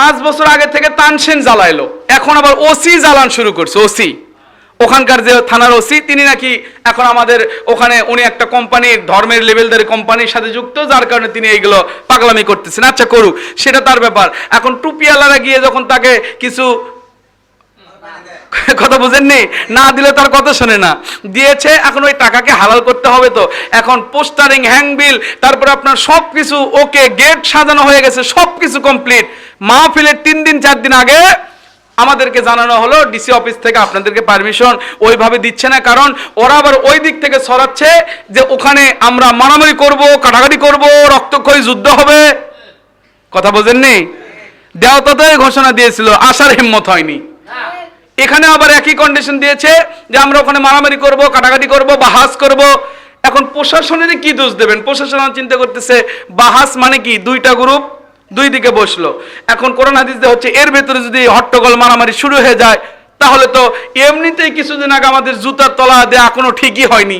পাঁচ বছর আগে থেকে তানসেন জ্বালাইলো। এখন আবার ওসি জ্বালান শুরু করছে ওসি ওখানকার যে থানার ওসি তিনি নাকি এখন আমাদের ওখানে উনি একটা কোম্পানির ধর্মের লেভেলদের কোম্পানির সাথে যুক্ত, যার কারণে তিনি এইগুলো পাগলামি করতেছেন। আচ্ছা করুক, সেটা তার ব্যাপার। এখন টুপিয়ালারা গিয়ে যখন তাকে কিছু কথা বুঝেননি? না দিলে তার কথা শোনে না। দিয়েছে, এখন ওই টাকাকে হালাল করতে হবে তো। এখন পোস্টারিং হ্যাংবিল তারপর আপনার সব কিছু ওকে, গেট সাজানো হয়ে গেছে সব কিছু কমপ্লিট। মাহফিলের তিন দিন, চার দিন আগে আমাদেরকে জানানো হলো ডিসি অফিস থেকে আপনাদেরকে পারমিশন ওইভাবে দিচ্ছে না, কারণ ওরা আবার ওই দিক থেকে সরাচ্ছে যে ওখানে আমরা মারামারি করব, কাটাকাটি করব, রক্তক্ষয়ী যুদ্ধ হবে। কথা বোঝেননি? দেওতাতে ঘোষণা দিয়েছিল আসার হিম্মত হয়নি। এখানে আবার একই কন্ডিশন দিয়েছে যে আমরা ওখানে মারামারি করব, কাটাকাটি করব, বাহাস করব। এখন প্রশাসনের কি দোষ দেবেন? প্রশাসন চিন্তা করতেছে, বাহাস মানে কি? দুইটা গ্রুপ দুই দিকে বসল। এখন কোরআন হাদিস হচ্ছে, এর ভেতরে যদি হট্টগোল মারামারি শুরু হয়ে যায়, তাহলে তো এমনিতেই কিছুদিন আগে আমাদের জুতার তলা দেয়া কোনো ঠিকই হয়নি।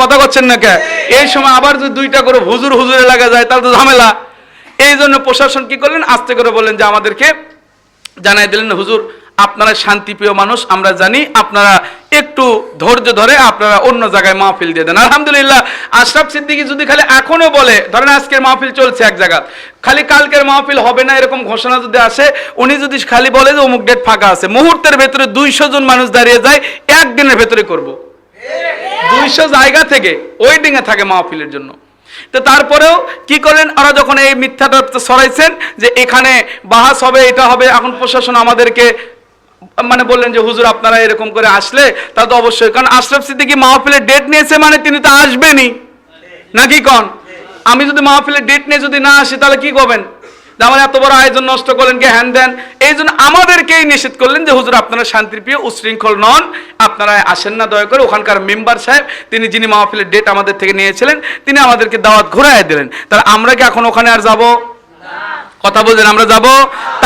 কথা করছেন না কে? এই সময় আবার যদি দুইটা করে হুজুর হুজুরে লাগা যায়, তাহলে তো ঝামেলা। এই জন্য প্রশাসন কি করলেন? আস্তে করে বললেন যে আমাদেরকে জানাই দিলেন, হুজুর আপনারা শান্তিপ্রিয় মানুষ, আমরা জানি আপনারা একটু ধৈর্য ধরে আপনারা অন্য জায়গায় মাহফিল দিয়ে দেন। আলহামদুলিল্লাহ, আশরাফ সিদ্দিকী যদি খালি এখনও বলে, ধরেন আজকের মাহফিল চলছে এক জায়গা, খালি কালকের মাহফিল হবে না এরকম ঘোষণা যদি আসে, উনি যদি খালি বলে যে অমুক ডেট ফাঁকা আছে, মুহূর্তের ভেতরে দুইশো জন মানুষ দাঁড়িয়ে যায়, একদিনের ভেতরে করব। দুইশো জায়গা থেকে ওয়েটিংয়ে থাকে মাহফিলের জন্য। তো তারপরেও কি করেন? ওরা যখন এই মিথ্যাটা সরাইছেন যে এখানে বাহাস হবে, এটা হবে, এখন প্রশাসন আমাদেরকে মানে বললেন যে, হুজুর, আপনারা এরকম করে আসলে তা তো অবশ্যই। কারণ আশরাফ সিদ্দিকী মাহফিলের ডেট নিয়েছে মানে তিনি তো আসবেনই। নাকি কন? আমি যদি মাহফিলের ডেট নিয়ে যদি না আসি, তাহলে কি করবেন? আমার এত বড় আয়োজন নষ্ট করলেন, কে হ্যান দেন? এই জন্য আমাদেরকেই নিষেধ করলেন যে, হুজুর, আপনারা শান্তিপ্রিয় উশৃঙ্খল নন। আপনারা আসেন না, দয়া করে। ওখানকার মেম্বার সাহেব, তিনি যিনি মাহফিলের ডেট আমাদের থেকে নিয়েছিলেন, তিনি আমাদেরকে দাওয়াত ঘুরাই দিলেন। তাহলে আমরা কি এখন ওখানে আর যাব? কথা বলছেন, আমরা যাব।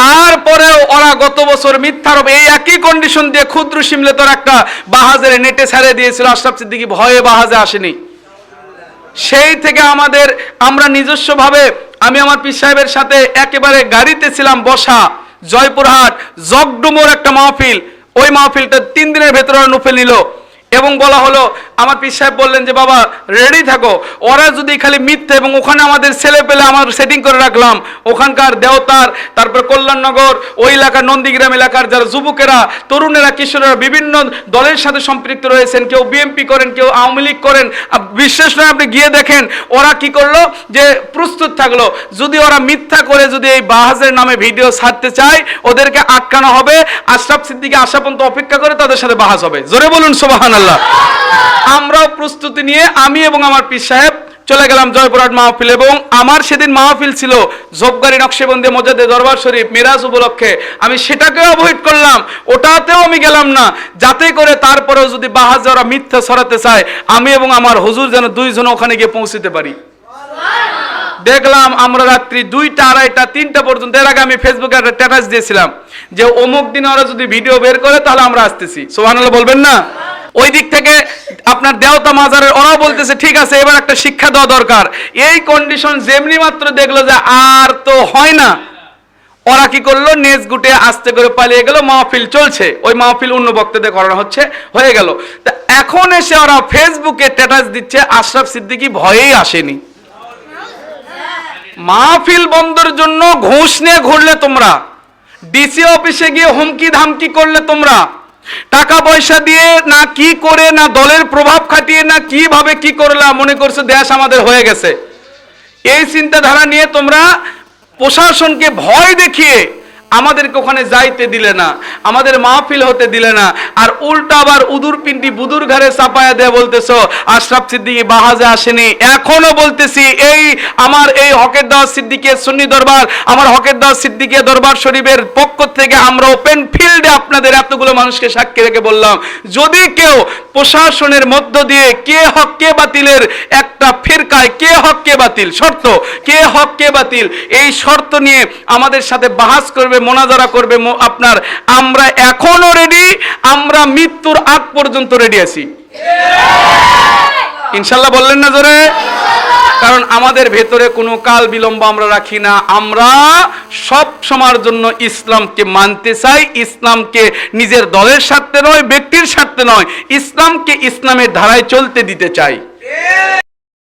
তারপরেও ওরা গত বছর মিথ্যারোপ এই একই কন্ডিশন দিয়ে ক্ষুদ্র সিমলে তোর একটা বাহাজের নেটে ছেড়ে দিয়েছিল, আশরাফ সিদ্দিকি ভয়ে বাহাজে আসেনি। সেই থেকে আমাদের, আমরা নিজস্বভাবে, আমি আমার পীর সাহেবের সাথে একেবারে গাড়িতে ছিলাম বসা, জয়পুরহাট, জগডুমোর একটা মাহফিল। ওই মাহফিলটা তিন দিনের ভেতরে নুফে নিল। এবং বলা হলো আমার পীর সাহেব বললেন যে, বাবা রেডি থাকো। ওরা যদি খালি মিথ্যে এবং ওখানে আমাদের ছেলে পেলে আমার সেটিং করে রাখলাম, ওখানকার দেওতার, তারপর কল্যাণনগর, ওই এলাকার নন্দীগ্রাম এলাকার যারা যুবকেরা, তরুণেরা, কিশোরেরা, বিভিন্ন দলের সাথে সম্পৃক্ত রয়েছেন, কেউ বিএমপি করেন, কেউ আওয়ামী লীগ করেন বিশ্বাস নয় আপনি গিয়ে দেখেন, ওরা কি করল? যে প্রস্তুত থাকল। যদি ওরা মিথ্যা করে যদি এই বাহাজের নামে ভিডিও ছাড়তে চায়, ওদেরকে আটকানো হবে। আশরাফ সিদ্দিকে আসা পর্যন্ত অপেক্ষা করে তাদের সাথে বাহাজ হবে। জোরে বলুন সোবাহান আল্লাহ আমরাও প্রস্তুতি নিয়ে আমি এবং আমার পীর সাহেব চলে গেলাম জয়পুরহাট মাহফিল এবং আমার সেদিন মাহফিল ছিল জবগারি নকশেবন্দি মজাদে দরবার শরীফ, মিরাজ উপলক্ষে। আমি সেটাকেও অ্যাভয়েড করলাম, ওটাতেও আমি গেলাম না। যাতে করে তারপরেও যদি বাহাজ ওরা মিথ্যা সরাতে চায়, আমি এবং আমার হুজুর যেন দুইজন ওখানে গিয়ে পৌঁছতে পারি। দেখলাম আমরা রাত্রি দুইটা, আড়াইটা, তিনটা পর্যন্ত। এর আগে আমি ফেসবুকে একটা স্ট্যাটাস দিয়েছিলাম যে অমুক দিনে ওরা যদি ভিডিও বের করে, তাহলে আমরা আসতেছি। সোহানুল্লাহ বলবেন না? ওই দিক থেকে আপনার দেওতা মাজারের ওরাও বলতেছে, ঠিক আছে, এবার একটা শিক্ষা দেওয়া দরকার। এই কন্ডিশন যেমনি মাত্র দেখল যে আর তো হয় না। ওরা কি করল? নেজ গুটে আস্তে করে পালিয়ে গেল, মাহফিল চলছে। ওই মাহফিল অন্য বক্তাদের করানো হচ্ছে, হয়ে গেল। তা এখন এসে ওরা ফেসবুকে স্ট্যাটাস দিচ্ছে, আশরাফ সিদ্দিকি ভয়েই আসেনি। মাহফিল বন্ধের জন্য ঘুষ নিয়ে ঘুরলে তোমরা, ডিসি অফিসে গিয়ে হুমকি ধামকি করলে তোমরা টাকা পয়সা দিয়ে না কি করে, না দলের প্রভাব খাটিয়ে, না কীভাবে কি করলা, মনে করছ দেশ আমাদের হয়ে গেছে। এই চিন্তাধারা নিয়ে তোমরা প্রশাসনকে ভয় দেখিয়ে আমাদেরকে ওখানে যাইতে দিলে না, আমাদের মাহফিল হতে দিলে না, আর উল্টা আবার উদুর পিন্ডি বুদুর ঘরে চাপায়া দেয়া বলতেছো, আশরাফ সিদ্দিকী বাহাজে আসেনি, এখনও বলতেছি, এই আমার এই হকের দাস সিদ্দিকের সুন্নি দরবার, আমার হকের দাওয়া সিদ্দিকের দরবার শরীফের পক্ষ থেকে আমরা ওপেন ফিল্ডে আপনাদের এতগুলো মানুষকে সাক্ষী রেখে বললাম, যদি কেউ প্রশাসনের মধ্য দিয়ে কে হক, কে বাতিলের একটা ফিরকায়, কে হক, কে বাতিল, শর্ত, কে হক, কে বাতিল, এই শর্ত নিয়ে আমাদের সাথে বাহাস করবে, মোনাজারা করবে আপনার, আমরা এখনও রেডি আমরা মৃত্যুর আগ পর্যন্ত রেডি আছি। ইনশাল্লাহ বললেন না জোরে? কারণ আমাদের ভেতরে কোনো কাল বিলম্ব আমরা রাখি না। আমরা সব সময়ের জন্য ইসলামকে মানতে চাই। ইসলামকে নিজের দলের স্বার্থে নয়, ব্যক্তির স্বার্থে নয়। ইসলামকে ইসলামের ধারায় চলতে দিতে চাই।